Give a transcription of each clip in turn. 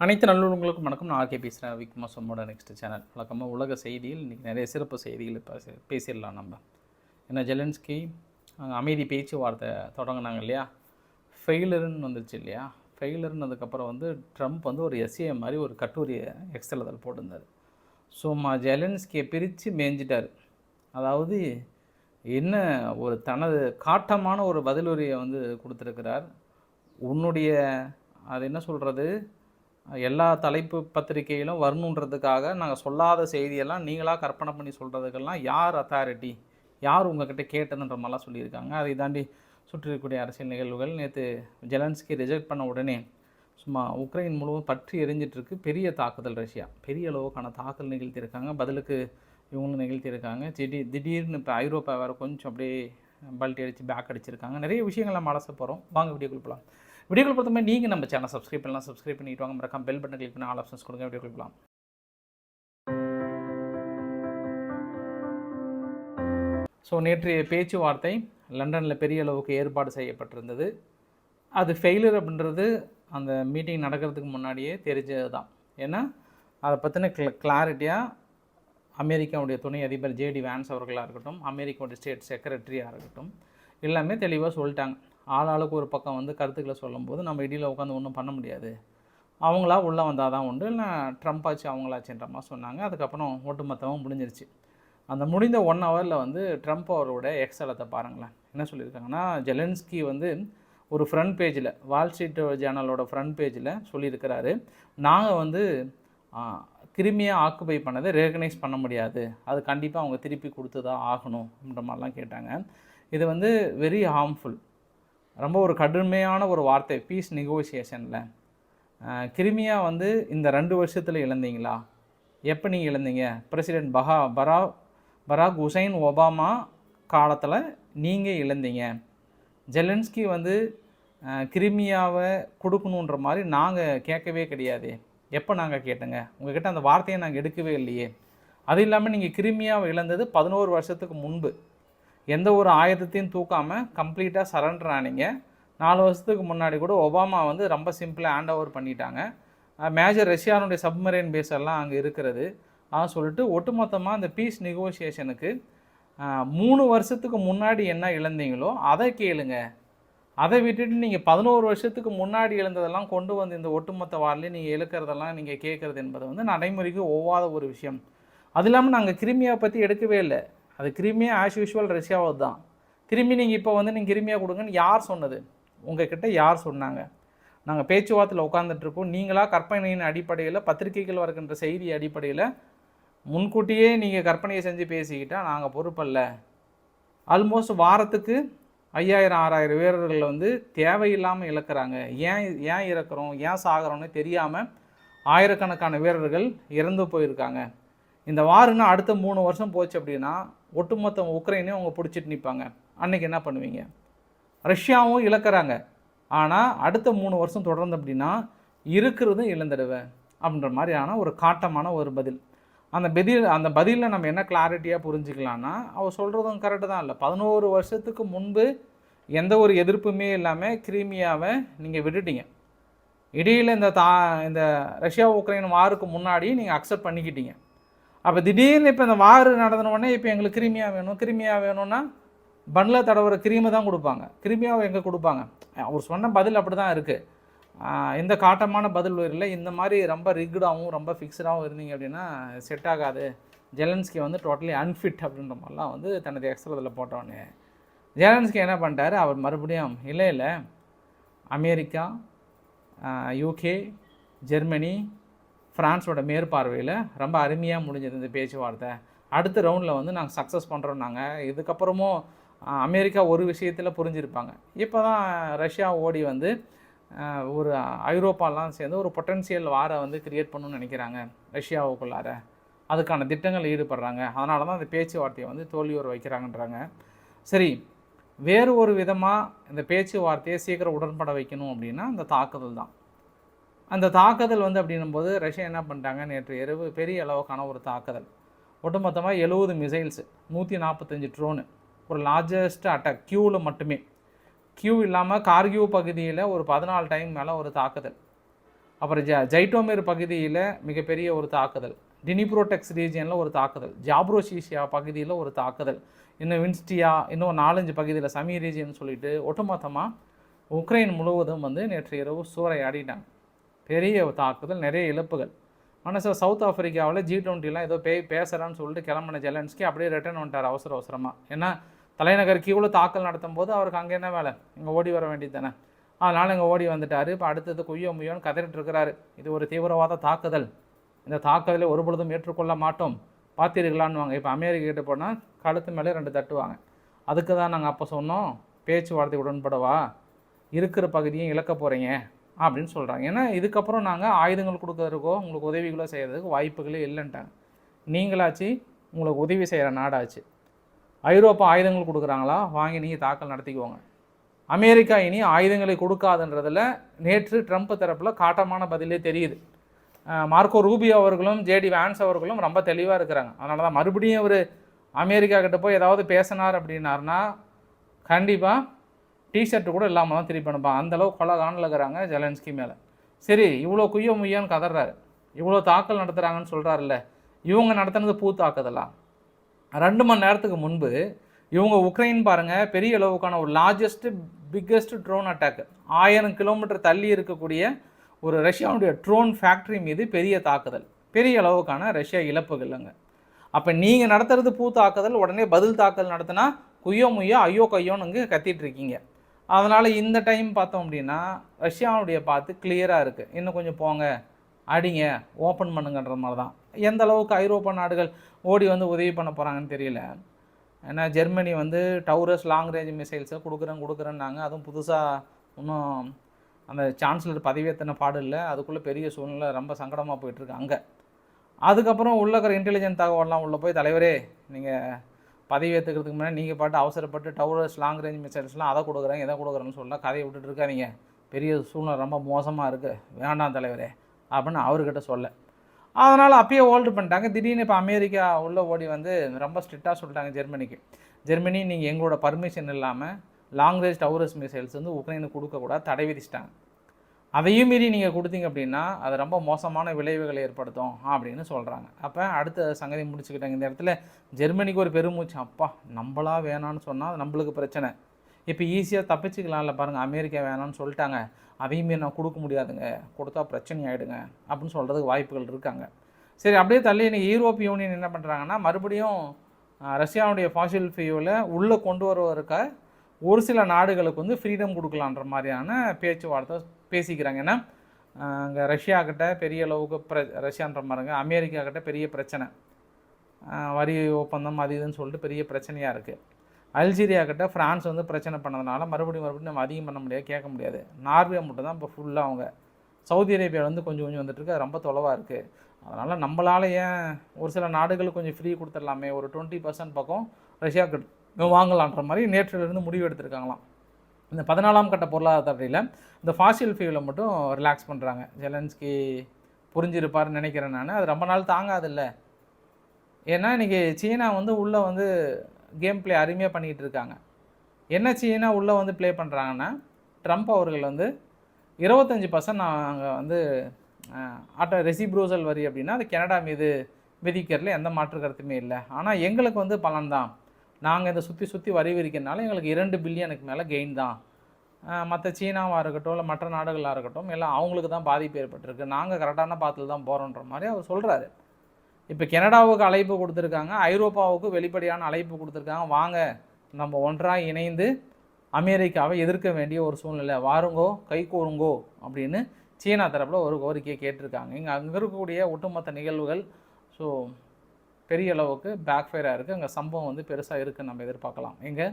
அனைத்து நல்லுறங்களுக்கும் வணக்கம். நான் ஆர்கே பேசுகிறேன் விக்மா சொம்மோட நெக்ஸ்ட் சேனல் வழக்கமாக உலக செய்தியில் இன்றைக்கி நிறைய சிறப்பு செய்திகள் பேச பேசிடலாம் நம்ம. ஏன்னா ஜெலன்ஸ்கி அமைதி பேச்சுவார்த்தை தொடங்கினாங்க இல்லையா? ஃபெயிலருன்னு வந்துருச்சு இல்லையா? ஃபெயிலர்னதுக்கப்புறம் வந்து ட்ரம்ப் வந்து ஒரு எஸ்ஏ மாதிரி ஒரு கட்டுரையை எக்ஸல் அதில் போட்டிருந்தார். ஸோ மா ஜெலன்ஸ்கியை பிரித்து மேய்ஞ்சிட்டார் அதாவது என்ன ஒரு தனது காட்டமான ஒரு பதிலுரையை வந்து கொடுத்துருக்கிறார். உன்னுடைய அது என்ன சொல்கிறது எல்லா தலைப்பு பத்திரிகையிலும் வரணுன்றதுக்காக நாங்கள் சொல்லாத செய்தியெல்லாம் நீங்களாக கற்பனை பண்ணி சொல்கிறதுக்கெல்லாம் யார் அத்தாரிட்டி யார் உங்ககிட்ட கேட்டதுன்ற மாதிரிலாம் சொல்லியிருக்காங்க. அதை தாண்டி சுற்றிருக்கக்கூடிய அரசியல் நிகழ்வுகள் நேற்று ஜெலன்ஸ்கி ரிஜெக்ட் பண்ண உடனே சும்மா உக்ரைன் முழுவதும் பற்றி எரிஞ்சிட்ருக்கு பெரிய தாக்குதல் ரஷ்யா. பெரிய அளவுக்கான தாக்குதல் நிகழ்த்தியிருக்காங்க. பதிலுக்கு இவங்களும் நிகழ்த்தியிருக்காங்க. திடீர் திடீர்னு இப்போ ஐரோப்பா வேறு கொஞ்சம் அப்படியே பல்ட்டி அடித்து பேக் அடிச்சிருக்காங்க. நிறைய விஷயங்கள் நம்ம அலச போகிறோம் வாங்க வீடியோக்குள் போகலாம் வீடியோக்குள் பொறுத்தமே நீங்கள் நம்ம சேனல் சப்ஸ்கிரைப் பண்ணலாம். சப்ஸ்கிரைப் பண்ணிட்டு வாங்க. மறக்காம பெல் பட்டன் கிளிக் பண்ணி ஆல் ஆப்ஷன்ஸ் கொடுங்க. வீடியோக்குள் போகலாம் ஸோ நேற்றைய பேச்சுவார்த்தை லண்டனில் பெரிய அளவுக்கு ஏற்பாடு செய்யப்பட்டிருந்தது. அது ஃபெயிலியர் அப்படின்றது அந்த மீட்டிங் நடக்கிறதுக்கு முன்னாடியே தெரிஞ்சது தான் ஏன்னா அதை பற்றின கிள கிளாரிட்டியாக அமெரிக்காவுடைய துணை அதிபர் ஜேடி வேன்ஸ் அவர்களாக இருக்கட்டும் அமெரிக்காவுடைய ஸ்டேட் செக்ரட்டரியாக இருக்கட்டும் எல்லாமே தெளிவாக சொல்லிட்டாங்க. ஆளாளுக்கு ஒரு பக்கம் வந்து கருத்துக்களை சொல்லும்போது நம்ம இடையில் உட்காந்து ஒன்றும் பண்ண முடியாது. அவங்களா உள்ளே வந்தால் தான் உண்டு இல்லை ட்ரம்ப் ஆச்சு அவங்களாச்சுன்ற மாதிரி சொன்னாங்க. அதுக்கப்புறம் ஒட்டுமொத்தமாக முடிஞ்சிருச்சு. அந்த முடிந்த ஒன் ஹவரில் வந்து ட்ரம்ப் அவரோட எக்ஸலத்தை பாருங்களேன். என்ன சொல்லியிருக்காங்கன்னா ஜெலன்ஸ்கி வந்து ஒரு ஃப்ரண்ட் பேஜில் வால் ஸ்ட்ரீட் ஜேர்னலோட ஃப்ரண்ட் பேஜில் சொல்லியிருக்கிறாரு. நாங்கள் வந்து கிருமியாக ஆக்குபை பண்ணதை ரெகனைஸ் பண்ண முடியாது. அது கண்டிப்பாக அவங்க திருப்பி கொடுத்து தான் ஆகணும் அப்படின்ற மாதிரிலாம் கேட்டாங்க. இது வந்து வெரி ஹார்ம்ஃபுல் ரொம்ப ஒரு கடுமையான ஒரு வார்த்தை பீஸ் நெகோசியேஷனில் கிருமியா வந்து இந்த ரெண்டு வருஷத்தில் இழந்தீங்களா? எப்போ நீங்கள் இழந்தீங்க? பிரசிடென்ட் பஹா பரா பராக் ஹுசைன் ஒபாமா காலத்தில் நீங்கள் இழந்தீங்க. ஜெலன்ஸ்கி வந்து கிருமியாவை கொடுக்கணுன்ற மாதிரி நாங்கள் கேட்கவே கிடையாது. எப்போ நாங்கள் கேட்டோங்க? உங்ககிட்ட அந்த வார்த்தையை நாங்கள் எடுக்கவே இல்லையே. அது இல்லாமல் நீங்கள் கிருமியாவை இழந்தது பதினோரு வருஷத்துக்கு முன்பு. எந்த ஒரு ஆயுதத்தையும் தூக்காமல் கம்ப்ளீட்டாக சரண்டர் ஆனீங்க. நாலு வருஷத்துக்கு முன்னாடி கூட ஒபாமா வந்து ரொம்ப சிம்பிளாக ஹேண்ட் ஓவர் பண்ணிட்டாங்க. மேஜர் ரஷ்யானுடைய சப்மரைன் பேஸ் எல்லாம் அங்கே இருக்கிறது. அதான் சொல்லிட்டு ஒட்டுமொத்தமாக அந்த பீஸ் நெகோசியேஷனுக்கு மூணு வருஷத்துக்கு முன்னாடி என்ன இழந்தீங்களோ அதை கேளுங்க. அதை விட்டுட்டு நீங்கள் பதினோரு வருஷத்துக்கு முன்னாடி இழந்ததெல்லாம் கொண்டு வந்து இந்த ஒட்டுமொத்த வாரிலையும் நீங்கள் இழுக்கிறதெல்லாம் நீங்கள் கேட்குறது என்பது வந்து நடைமுறைக்கு ஒவ்வாத ஒரு விஷயம். அது இல்லாமல் நாங்கள் கிருமியை பற்றி எடுக்கவே இல்லை. அது கிருமியா ஆஸ் யூஷுவல் ரஷ்யாவது தான். திரும்பி நீங்கள் இப்போ வந்து நீங்கள் கிருமியாக கொடுங்கன்னு யார் சொன்னது? உங்ககிட்ட யார் சொன்னாங்க? நாங்கள் பேச்சுவார்த்தையில் உட்காந்துட்ருக்கோம் நீங்களாக கற்பனையின் அடிப்படையில் பத்திரிகைகள் வருகின்ற செய்தி அடிப்படையில் முன்கூட்டியே நீங்கள் கற்பனையை செஞ்சு பேசிக்கிட்டால் நாங்கள் பொறுப்பல்ல. ஆல்மோஸ்ட் வாரத்துக்கு ஐயாயிரம் ஆறாயிரம் வீரர்கள் வந்து தேவையில்லாமல் இழக்கிறாங்க. ஏன் ஏன் இறக்குறோம்? ஏன் சாகிறோன்னு தெரியாமல் ஆயிரக்கணக்கான வீரர்கள் இறந்து போயிருக்காங்க. இந்த வாருன்னா அடுத்த மூணு வருஷம் போச்சு அப்படின்னா ஒட்டுமொத்த உக்ரைனையும் அவங்க பிடிச்சிட்டு நிற்பாங்க. அன்றைக்கி என்ன பண்ணுவீங்க? ரஷ்யாவும் இழக்கிறாங்க. ஆனால் அடுத்த மூணு வருஷம் தொடர்ந்து அப்படின்னா இருக்கிறதும் இழந்துடுவேன் அப்படின்ற மாதிரியான ஒரு காட்டமான ஒரு பதில். அந்த பதில் அந்த பதிலில் நம்ம என்ன கிளாரிட்டியாக புரிஞ்சுக்கலான்னா அவர் சொல்கிறதும் கரெக்டு தான் இல்லை. பதினோரு வருஷத்துக்கு முன்பு எந்த ஒரு எதிர்ப்புமே இல்லாமல் கிரீமியாவை நீங்கள் விட்டுட்டீங்க. இடையில் இந்த தா இந்த ரஷ்யா உக்ரைன் வாருக்கு முன்னாடி நீங்கள் அக்செப்ட் பண்ணிக்கிட்டீங்க. அப்போ திடீர்னு இப்போ இந்த வார் நடந்த உடனே இப்போ எங்களுக்கு கிருமியாக வேணும் கிருமியாக வேணும்னா பன்னில் தடவுற கிருமி தான் கொடுப்பாங்க. கிருமியாவை எங்கே கொடுப்பாங்க? அவர் சொன்ன பதில் அப்படி தான் இருக்குது இந்த காட்டமான பதில் இல்லை. இந்த மாதிரி ரொம்ப ரிக்டாகவும் ரொம்ப ஃபிக்ஸ்டாகவும் இருந்தீங்க அப்படின்னா செட் ஆகாது. ஜெலன்ஸ்கி வந்து டோட்டலி அன்ஃபிட் அப்படின்ற மாதிரிலாம் வந்து தனது எக்ஸலத்தில் போட்டோன்னே ஜெலன்ஸ்கி என்ன பண்ணிட்டாரு? அவர் மறுபடியும் இல்லை இல்லை. அமெரிக்கா யூகே ஜெர்மனி ஃப்ரான்ஸோட மேற்பார்வையில் ரொம்ப அருமையாக முடிஞ்சது இந்த பேச்சுவார்த்தை. அடுத்த ரவுண்டில் வந்து நாங்கள் சக்ஸஸ் பண்ணுறோம் நாங்கள் இதுக்கப்புறமும் அமெரிக்கா ஒரு விஷயத்தில் புரிஞ்சிருப்பாங்க. இப்போ தான் ரஷ்யா ஓடி வந்து ஒரு ஐரோப்பாலாம் சேர்ந்து ஒரு பொட்டன்சியல் வாரை வந்து கிரியேட் பண்ணணும்னு நினைக்கிறாங்க ரஷ்யாவுக்குள்ளார. அதுக்கான திட்டங்கள் ஈடுபடுறாங்க. அதனால தான் அந்த பேச்சுவார்த்தையை வந்து தோல்வியோர் வைக்கிறாங்கன்றாங்க. சரி வேறு ஒரு விதமாக இந்த பேச்சுவார்த்தையை சீக்கிரம் உடன்பட வைக்கணும் அப்படின்னா அந்த தாக்குதல் தான் அந்த தாக்குதல் வந்து அப்படின்னும்போது ரஷ்யா என்ன பண்ணிட்டாங்க? நேற்று இரவு பெரிய அளவுக்கான ஒரு தாக்குதல். ஒட்டுமொத்தமாக எழுபது மிசைல்ஸு நூற்றி நாற்பத்தஞ்சு ட்ரோனு ஒரு லார்ஜஸ்ட் அட்டாக் க்யூவில் மட்டுமே. கியூ இல்லாமல் கார்கியூ பகுதியில் ஒரு பதினாலு டைம் மேலே ஒரு தாக்குதல். அப்புறம் ஜ ஜைட்டோமீர் பகுதியில் மிகப்பெரிய ஒரு தாக்குதல். டினிப்ரோடெக்ஸ் ரீஜியனில் ஒரு தாக்குதல். ஜாப்ரோசிசியா பகுதியில் ஒரு தாக்குதல். இன்னும் வின்ஸ்டியா இன்னும் நாலஞ்சு பகுதியில் சமி ரீஜியன் சொல்லிட்டு ஒட்டுமொத்தமாக உக்ரைன் முழுவதும் வந்து நேற்று இரவு சூறையாடிட்டாங்க. பெரிய தாக்குதல் நிறைய இழப்புகள். மனசு சவுத் ஆஃப்ரிக்காவில் ஜி டுவெண்ட்டிலாம் ஏதோ பே பேசுகிறான்னு சொல்லிட்டு கிளம்பின ஜெலன்ஸ்கி அப்படியே ரிட்டர்ன் வந்துட்டார் அவசர அவசரமாக ஏன்னா தலைநகர் கீழே தாக்கல் நடத்தும் போது அவருக்கு அங்கே என்ன வேலை? இங்கே ஓடி வர வேண்டியது தானே. அதனால் இங்கே ஓடி வந்துட்டார். இப்போ அடுத்தது குய்யோ முய்யோன்னு கதறிட்டு இருக்கிறாரு. இது ஒரு தீவிரவாத தாக்குதல். இந்த தாக்குதலை ஒரு பொழுதும் ஏற்றுக்கொள்ள மாட்டோம். பார்த்தீர்களான்னு இப்போ அமெரிக்கா கிட்ட போனால் கழுத்து மேலே ரெண்டு தட்டுவாங்க. அதுக்கு தான் நாங்கள் அப்போ சொன்னோம். பேச்சுவார்த்தை உடன்படவா? இருக்கிற பகுதியும் இழக்க போகிறீங்க அப்படின்னு சொல்கிறாங்க ஏன்னா இதுக்கப்புறம் நாங்கள் ஆயுதங்கள் கொடுக்கறதுக்கோ உங்களுக்கு உதவிகளோ செய்கிறதுக்கு வாய்ப்புகளே இல்லைன்ட்டாங்க. நீங்களாச்சு உங்களுக்கு உதவி செய்கிற நாடாச்சு. ஐரோப்பா ஆயுதங்கள் கொடுக்குறாங்களா? வாங்கி நீங்கள் தாக்கல் நடத்திக்குவோங்க அமெரிக்கா இனி ஆயுதங்களை கொடுக்காதுன்றதில் நேற்று ட்ரம்ப் தரப்பில் காட்டமான பதிலே தெரியுது. மார்க்கோ ரூபியோ அவர்களும் ஜேடி வேன்ஸ் அவர்களும் ரொம்ப தெளிவாக இருக்கிறாங்க. அதனால தான் மறுபடியும் அவர் அமெரிக்கா கிட்ட போய் ஏதாவது பேசினார் அப்படின்னாருனா கண்டிப்பாக டிஷர்ட் கூட இல்லாமல் தான் திருப்பி அனுப்பாங்க அந்தளவு கொலை காணல இருக்கிறாங்க ஜெலன்ஸ்கி மேலே. சரி இவ்வளோ குய்யோ முய்யான்னு கதறாரு. இவ்வளோ தாக்கல் நடத்துகிறாங்கன்னு சொல்கிறாருல்ல இவங்க நடத்துனது பூ தாக்குதலாம் ரெண்டு மணி நேரத்துக்கு முன்பு இவங்க உக்ரைன் பாருங்கள் பெரிய அளவுக்கான ஒரு லார்ஜஸ்ட் பிக்கெஸ்ட் ட்ரோன் அட்டாக் ஆயிரம் கிலோமீட்டர் தள்ளி இருக்கக்கூடிய ஒரு ரஷ்யாவுடைய ட்ரோன் ஃபேக்ட்ரி மீது பெரிய தாக்குதல். பெரிய அளவுக்கான ரஷ்யா இழப்புகள் இல்லைங்க அப்போ நீங்கள் நடத்துறது பூ தாக்குதல் உடனே பதில் தாக்குதல் நடத்தினா குய்யோ முய்யோ ஐயோ கையோன்னு இங்கே கத்திட்டு இருக்கீங்க. அதனால் இந்த டைம் பார்த்தோம் அப்படின்னா ரஷ்யாவுடைய பார்த்து கிளியராக இருக்குது இன்னும் கொஞ்சம் போங்க அடிங்க ஓப்பன் பண்ணுங்கன்ற மாதிரி தான். எந்த அளவுக்கு ஐரோப்பா நாடுகள் ஓடி வந்து உதவி பண்ண போகிறாங்கன்னு தெரியல. ஏன்னா ஜெர்மனி வந்து டவுரஸ் லாங் ரேஞ்ச் மிசைல்ஸை கொடுக்குறேன் கொடுக்குறேன்னாங்க. அதுவும் புதுசாக இன்னும் அந்த சான்சலர் பதவியேற்றின பாடு இல்லை. அதுக்குள்ளே பெரிய சூழ்நிலை ரொம்ப சங்கடமாக போயிட்டுருக்கு அங்கே. அதுக்கப்புறம் உள்ளக்கிற இருக்கிற இன்டெலிஜென்ட் தகவலாம் உள்ளே போய் தலைவரே நீங்கள் பதவி ஏற்றுக்கிறதுக்கு முன்னாடி நீங்கள் பாட்டு அவசரப்பட்டு டவர்ஸ் லாங் ரேஞ்ச் மிசைல்ஸ்லாம் அதை கொடுக்குறாங்க இதை கொடுக்குறேன்னு சொல்ல கதையை விட்டுட்டு இருக்காதீங்க. பெரிய சூழ்நிலை ரொம்ப மோசமாக இருக்குது வேண்டாம் தலைவரே அப்படின்னு அவர்கிட்ட சொல்ல. அதனால் அப்பயே ஹோல்டு பண்ணிட்டாங்க. திடீர்னு இப்போ அமெரிக்கா உள்ளே ஓடி வந்து ரொம்ப ஸ்ட்ரிக்டாக சொல்லிட்டாங்க ஜெர்மனிக்கு. ஜெர்மனி நீங்கள் எங்களோட பர்மிஷன் இல்லாமல் லாங் ரேஞ்ச் டவுரஸ் மிசைல்ஸ் வந்து உக்ரைனுக்கு கொடுக்கக்கூடாது தடை விதிச்சிட்டாங்க. அதையும் மீறி நீங்கள் கொடுத்தீங்க அப்படின்னா அது ரொம்ப மோசமான விளைவுகளை ஏற்படுத்தும் அப்படின்னு சொல்கிறாங்க அப்போ அடுத்த சங்கதி முடிச்சுக்கிட்டாங்க இந்த இடத்துல ஜெர்மனிக்கு ஒரு பெருமூச்சு. அப்பா நம்மளா வேணான்னு சொன்னால் அது நம்மளுக்கு பிரச்சனை. இப்போ ஈஸியாக தப்பிச்சுக்கலாம்ல பாருங்கள் அமெரிக்கா வேணான்னு சொல்லிட்டாங்க. அதையும் மீறி நான் கொடுக்க முடியாதுங்க. கொடுத்தா பிரச்சனை ஆகிடுங்க அப்படின்னு சொல்கிறதுக்கு வாய்ப்புகள் இருக்காங்க. சரி அப்படியே தள்ளி இன்னைக்கு யூரோப்பிய யூனியன் என்ன பண்ணுறாங்கன்னா மறுபடியும் ரஷ்யாவுடைய ஃபாசில் ஃபியூவில் உள்ளே கொண்டு வருவதற்காக ஒரு சில நாடுகளுக்கு வந்து ஃப்ரீடம் கொடுக்கலான்ற மாதிரியான பேச்சுவார்த்தை பேசிக்கிறாங்க. ஏன்னா அங்கே ரஷ்யாக்கிட்ட பெரிய அளவுக்கு பிர ரஷ்யான்ற மாதிரிங்க அமெரிக்காக்கிட்ட பெரிய பிரச்சனை. வரி ஒப்பந்தம் அது இதுன்னு சொல்லிட்டு பெரிய பிரச்சனையாக இருக்குது அல்ஜீரியா கிட்ட ஃப்ரான்ஸ் வந்து பிரச்சனை பண்ணதுனால மறுபடியும் மறுபடியும் நம்ம அதிகம் பண்ண முடியாது கேட்க முடியாது. நார்வே மட்டும் தான் இப்போ ஃபுல்லாக அவங்க. சவுதி அரேபியா வந்து கொஞ்சம் கொஞ்சம் வந்துட்டுருக்கு அது ரொம்ப தொலைவாக இருக்குது அதனால் நம்மளால ஏன் ஒரு சில நாடுகளுக்கு கொஞ்சம் ஃப்ரீ கொடுத்துடலாமே ஒரு டுவெண்ட்டி பர்சன்ட் பக்கம் ரஷ்யாவுக்கு வாங்கலான்ற மாதிரி நேற்றிலிருந்து முடிவு எடுத்திருக்காங்களாம். இந்த பதினாலாம் கட்ட பொருளாதாரத்தில் இந்த ஃபாசில் ஃபியூவில் மட்டும் ரிலாக்ஸ் பண்ணுறாங்க ஜெலன்ஸ்கி புரிஞ்சிருப்பாருன்னு நினைக்கிறேன் நான். அது ரொம்ப நாள் தாங்காதில்ல. ஏன்னா இன்றைக்கி சீனா வந்து உள்ளே வந்து கேம் பிளே அருமையாக பண்ணிக்கிட்டு இருக்காங்க. என்ன சீனா உள்ளே வந்து ப்ளே பண்ணுறாங்கன்னா ட்ரம்ப் அவர்கள் வந்து இருபத்தஞ்சி பர்சன்ட் நாங்கள் வந்து ஆட்டோ ரெசிப்ரோசல் வரி அப்படின்னா அது கனடா மீது விதிக்கிறதுல எந்த மாற்று கருத்துமே இல்லை. ஆனால் எங்களுக்கு வந்து பலன் தான் நாங்கள் இதை சுற்றி சுற்றி வரி விதிக்கிறனால எங்களுக்கு இரண்டு பில்லியனுக்கு மேலே கெயின் தான். மற்ற சீனாவாக இருக்கட்டும் இல்லை மற்ற நாடுகளாக இருக்கட்டும் எல்லாம் அவங்களுக்கு தான் பாதிப்பு ஏற்பட்டிருக்கு. நாங்கள் கரெக்டான பாத்தில் தான் போகிறோன்ற மாதிரி அவர் சொல்கிறாரு இப்போ கனடாவுக்கு அழைப்பு கொடுத்துருக்காங்க ஐரோப்பாவுக்கு வெளிப்படையான அழைப்பு கொடுத்துருக்காங்க. வாங்க நம்ம ஒன்றாக இணைந்து அமெரிக்காவை எதிர்க்க வேண்டிய ஒரு சூழ்நிலை. வாருங்கோ கைகூருங்கோ அப்படின்னு சீனா தரப்பில் ஒரு கோரிக்கையை கேட்டிருக்காங்க. இங்கே அங்கே இருக்கக்கூடிய ஒட்டுமொத்த நிகழ்வுகள் ஸோ பெரிய அளவுக்கு பேக் ஃபயராக இருக்குது அங்கே சம்பவம் வந்து பெருசாக இருக்குன்னு நம்ம எதிர்பார்க்கலாம். எங்கே?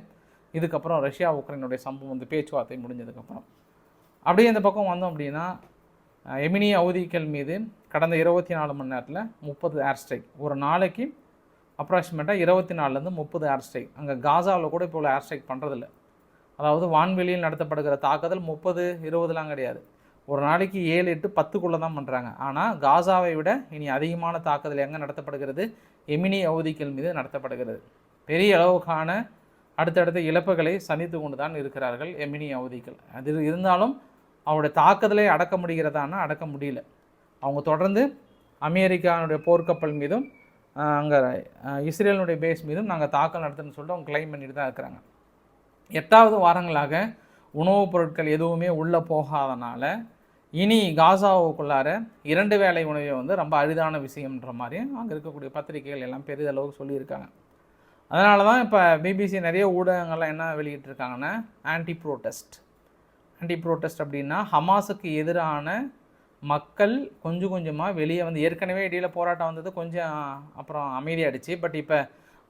இதுக்கப்புறம் ரஷ்யா உக்ரைனுடைய சம்பவம் வந்து பேச்சுவார்த்தை முடிஞ்சதுக்கப்புறம். அப்படியே இந்த பக்கம் வந்தோம் அப்படின்னா எமினி அவதிகள் மீது கடந்த இருபத்தி நாலு மணி நேரத்தில் முப்பது ஏர் ஸ்ட்ரைக் ஒரு நாளைக்கு அப்ராக்சிமேட்டாக இருபத்தி நாலுலேருந்து முப்பது ஏர் ஸ்ட்ரைக் அங்கே காசாவில் கூட இப்போ உள்ள ஏர் ஸ்ட்ரைக் பண்ணுறதில்ல அதாவது வான்வெளியில் நடத்தப்படுகிற தாக்குதல் முப்பது இருபதுலாம் கிடையாது. ஒரு நாளைக்கு ஏழு எட்டு பத்துக்குள்ளே தான் பண்ணுறாங்க ஆனால் காசாவை விட இனி அதிகமான தாக்குதல் எங்கே நடத்தப்படுகிறது? எமினி அவதிகள் மீது நடத்தப்படுகிறது. பெரிய அளவுக்கான அடுத்தடுத்த இழப்புகளை சந்தித்து கொண்டு தான் இருக்கிறார்கள் எமினி அவதிகள். அது இருந்தாலும் அவருடைய தாக்குதலை அடக்க முடிகிறதானா அடக்க முடியல. அவங்க தொடர்ந்து அமெரிக்கானுடைய போர்க்கப்பல் மீதும் அங்கே இஸ்ரேலினுடைய பேஸ் மீதும் நாங்கள் தாக்கல் நடத்துன்னு சொல்லிட்டு அவங்க கிளைம் பண்ணிட்டு தான் இருக்கிறாங்க. எட்டாவது வாரங்களாக உணவுப் பொருட்கள் எதுவுமே உள்ளே போகாதனால இனி காசாவுக்குள்ளார இரண்டு வேலை உணவை வந்து ரொம்ப அரிதான விஷயம்ன்ற மாதிரி அங்கே இருக்கக்கூடிய பத்திரிகைகள் எல்லாம் பெரிதளவுக்கு சொல்லியிருக்காங்க. அதனால தான் இப்போ பிபிசி நிறைய ஊடகங்கள்லாம் என்ன வெளியிட்டிருக்காங்கன்னா ஆன்டி ப்ரோட்டஸ்ட் ஆன்டி ப்ரோட்டஸ்ட் அப்படின்னா ஹமாஸுக்கு எதிரான மக்கள் கொஞ்சம் கொஞ்சமாக வெளியே வந்து ஏற்கனவே இடையில போராட்டம் வந்தது கொஞ்சம் அப்புறம் அமைதியாகிடுச்சு பட் இப்போ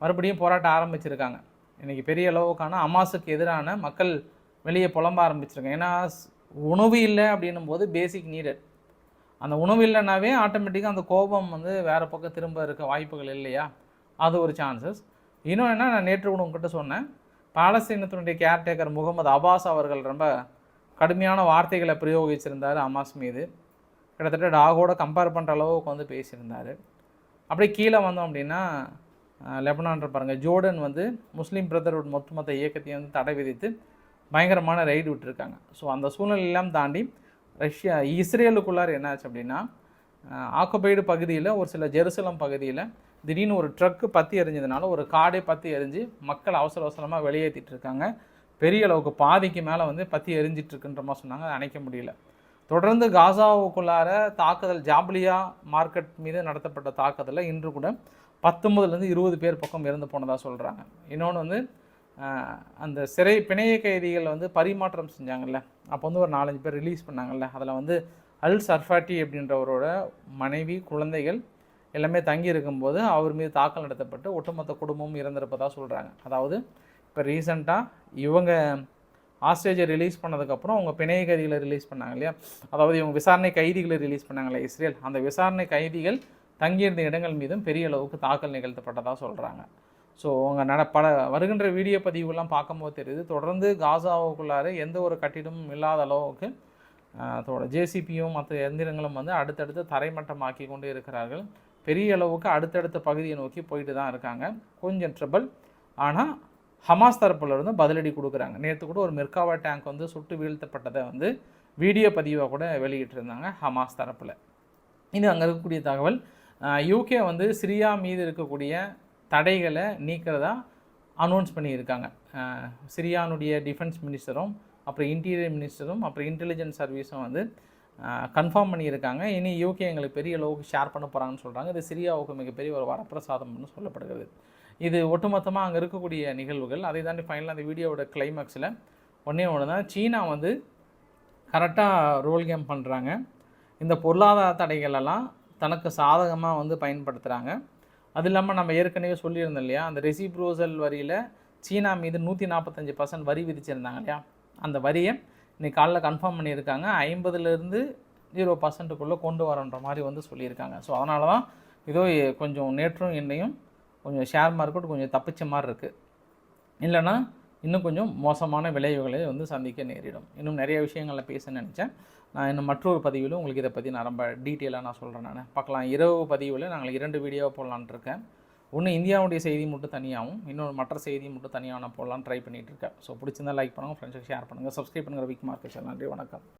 மறுபடியும் போராட்டம் ஆரம்பிச்சிருக்காங்க. இன்றைக்கி பெரிய அளவுக்கான ஹமாஸுக்கு எதிரான மக்கள் வெளியே புலம்ப ஆரம்பிச்சிருக்காங்க. ஏன்னா உணவு இல்லை அப்படின்னும் போது பேசிக் நீடட் அந்த உணவு இல்லைனாவே ஆட்டோமேட்டிக்காக அந்த கோபம் வந்து வேறு பக்கம் திரும்ப இருக்க வாய்ப்புகள் இல்லையா? அது ஒரு சான்சஸ் இன்னும் என்ன நான் நேற்று கூட உங்ககிட்ட சொன்னேன். பாலஸ்தீனத்தினுடைய கேர்டேக்கர் முகமது அபாஸ் அவர்கள் ரொம்ப கடுமையான வார்த்தைகளை பிரயோகிச்சிருந்தார் அமாஸ் மீது. கிட்டத்தட்ட டாகோட கம்பேர் பண்ணுற அளவுக்கு வந்து பேசியிருந்தார். அப்படியே கீழே வந்தோம் அப்படின்னா லெபனான்ற லெபனான் பாருங்கள் ஜோர்டன் வந்து முஸ்லீம் பிரதர்வுட் மொத்த இயக்கத்தையும் வந்து தடை விதித்து பயங்கரமான ரைடு விட்டுருக்காங்க. ஸோ அந்த சூழ்நிலையெல்லாம் தாண்டி ரஷ்யா இஸ்ரேலுக்குள்ளார் என்னாச்சு அப்படின்னா ஆக்குபைடு பகுதியில் ஒரு சில ஜெருசலம் பகுதியில் திடீர்னு ஒரு ட்ரக்கு பற்றி எரிஞ்சதுனால ஒரு காடே பற்றி எரிஞ்சு மக்கள் அவசர அவசரமாக வெளியேற்றிட்டு இருக்காங்க. பெரிய அளவுக்கு பாதிக்கு மேலே வந்து பற்றி எரிஞ்சிட்ருக்குன்ற மாதிரி சொன்னாங்க. அதை அணைக்க முடியல. தொடர்ந்து காசாவுக்குள்ளார தாக்குதல் ஜாப்லியா மார்க்கெட் மீது நடத்தப்பட்ட தாக்குதலில் இன்று கூட பத்தொம்பதுலேருந்து இருபது பேர் பக்கம் இறந்து போனதாக சொல்கிறாங்க இன்னொன்று வந்து அந்த சிறை பிணைய கைதிகள் வந்து பரிமாற்றம் செஞ்சாங்கல்ல. அப்போ வந்து ஒரு நாலஞ்சு பேர் ரிலீஸ் பண்ணாங்கல்ல. அதில் வந்து அல் சர்ஃபாட்டி அப்படின்றவரோட மனைவி குழந்தைகள் எல்லாமே தங்கி இருக்கும்போது அவர் மீது தாக்கல் நடத்தப்பட்டு ஒட்டுமொத்த குடும்பமும் இறந்திருப்பதாக சொல்கிறாங்க அதாவது இப்போ ரீசண்டாக இவங்க ஆஸ்ட்ரேஜை ரிலீஸ் பண்ணதுக்கப்புறம் அவங்க பிணைய கைதிகளை ரிலீஸ் பண்ணாங்க இல்லையா? அதாவது இவங்க விசாரணை கைதிகளை ரிலீஸ் பண்ணாங்களே இஸ்ரேல். அந்த விசாரணை கைதிகள் தங்கியிருந்த இடங்கள் மீதும் பெரிய அளவுக்கு தாக்கல் நிகழ்த்தப்பட்டதாக சொல்கிறாங்க ஸோ அவங்க நட பல வருகின்ற வீடியோ பதிவுலாம் பார்க்கும்போது தெரியுது. தொடர்ந்து காசாவுக்குள்ளார எந்த ஒரு கட்டிடமும் இல்லாத அளவுக்கு அதோட ஜேசிபியும் மற்ற எந்திரங்களும் வந்து அடுத்தடுத்து தரைமட்டமாக்கி கொண்டு இருக்கிறார்கள். பெரிய அளவுக்கு அடுத்தடுத்த பகுதியை நோக்கி போயிட்டு தான் இருக்காங்க. கொஞ்சம் ட்ரபிள் ஆனால் ஹமாஸ் தரப்புலேருந்து பதிலடி கொடுக்குறாங்க. நேற்று கூட ஒரு மெர்காவா டேங்க் வந்து சுட்டு வீழ்த்தப்பட்டதை வந்து வீடியோ பதிவாக கூட வெளியிட்டிருந்தாங்க ஹமாஸ் தரப்பில். இது அங்கே இருக்கக்கூடிய தகவல். யூகே வந்து சிரியா மீது இருக்கக்கூடிய தடைகளை நீக்கிறதா அனௌன்ஸ் பண்ணியிருக்காங்க. சிரியானுடைய டிஃபென்ஸ் மினிஸ்டரும் அப்புறம் இன்டீரியர் மினிஸ்டரும் அப்புறம் இன்டெலிஜென்ஸ் சர்வீஸும் வந்து கன்ஃபார்ம் பண்ணியிருக்காங்க. இனி யூகே எங்களுக்கு பெரிய அளவுக்கு ஷேர் பண்ண போகிறாங்கன்னு சொல்கிறாங்க இது சிரியாவுக்கு மிகப்பெரிய ஒரு வரப்பிரசாதம்னு சொல்லப்படுகிறது. இது ஒட்டுமொத்தமாக அங்கே இருக்கக்கூடிய நிகழ்வுகள். அதை தாண்டி ஃபைனலாக அந்த வீடியோவோட கிளைமேக்ஸில் ஒன்றே ஒன்று தான் சீனா வந்து கரெக்டாக ரோல் கேம் பண்ணுறாங்க இந்த பொருளாதார தடைகளெல்லாம் தனக்கு சாதகமாக வந்து பயன்படுத்துகிறாங்க அது இல்லாமல் நம்ம ஏற்கனவே சொல்லியிருந்தோம் இல்லையா? அந்த ரெசிப்ரோசல் வரியில் சீனா மீது நூற்றி நாற்பத்தஞ்சு பர்சன்ட் வரி விதிச்சிருந்தாங்க இல்லையா? அந்த வரியை இன்றைக்கி காலைல கன்ஃபார்ம் பண்ணியிருக்காங்க. ஐம்பதுலேருந்து ஜீரோ பர்சன்ட்டுக்குள்ளே கொண்டு வரன்ற மாதிரி வந்து சொல்லியிருக்காங்க. ஸோ அதனால தான் இதோ கொஞ்சம் நேற்றும் இன்னையும் கொஞ்சம் ஷேர் மார்க்கெட் கொஞ்சம் தப்பிச்ச மாதிரி இருக்குது இல்லைன்னா இன்னும் கொஞ்சம் மோசமான விளைவுகளை வந்து சந்திக்க நேரிடும். இன்னும் நிறைய விஷயங்களில் பேச நினச்சேன். நான் இன்னும் மற்றொரு பதிவிலும் உங்களுக்கு இதை பற்றி நான் ரொம்ப டீட்டெயிலாக நான் சொல்கிறேன் நான். பார்க்கலாம். இரவு பதிவில் நாங்கள் இரண்டு வீடியோ போடலான்ட்டு இருக்கேன். ஒன்று இந்தியாவுடைய செய்தி மட்டும் தனியாகவும் இன்னொரு மற்ற செய்தி மட்டும் தனியாக நான் போடலான்னு ட்ரை பண்ணிகிட்டு இருக்கேன். ஸோ பிடிச்சிருந்தா லைக் பண்ணுங்கள் ஃப்ரெண்ட்ஸுக்கு ஷேர் பண்ணுங்கள் சப்ஸ்கிரைப் பண்ணுங்கள் விக் மார்க்கெட் நன்றி வணக்கம்.